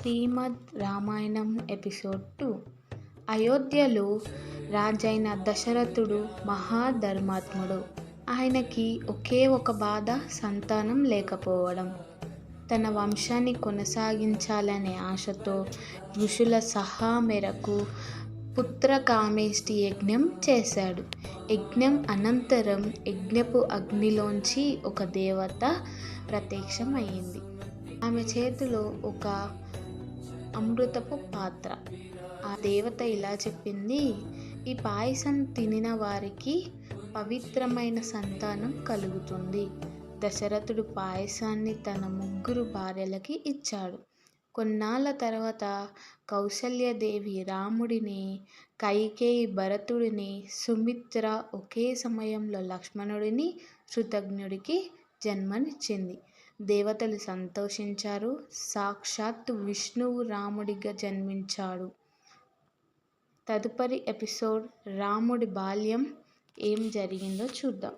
శ్రీమద్ Ramayanam episode two. అయోధ్యలో రాజైన దశరథుడు మహాధర్మాత్ముడు. ఆయనకి ఒకే ఒక బాధ సంతానం లేకపోవడం. తన వంశాన్ని కొనసాగించాలనే ఆశతో ఋషుల సహా మేరకు పుత్రకామేష్టి యజ్ఞం చేశాడు. యజ్ఞం అనంతరం యజ్ఞపు అగ్నిలోంచి ఒక దేవత ప్రత్యక్షం ఆమె చేతిలో ఒక అమృతపు పాత్ర. ఆ దేవత ఇలా చెప్పింది ఈ పాయసం తినిన వారికి పవిత్రమైన సంతానం కలుగుతుంది. దశరథుడు పాయసాన్ని తన ముగ్గురు భార్యలకి ఇచ్చాడు. కొన్నాళ్ళ తర్వాత కౌశల్యదేవి రాముడిని కైకేయి భరతుడిని సుమిత్ర ఒకే సమయంలో లక్ష్మణుడిని శృతజ్ఞుడికి జన్మనిచ్చింది. దేవతలు సంతోషించారు. సాక్షాత్ విష్ణువు రాముడిగా జన్మించాడు. తదుపరి ఎపిసోడ్ రాముడి బాల్యం ఏం జరిగిందో చూద్దాం.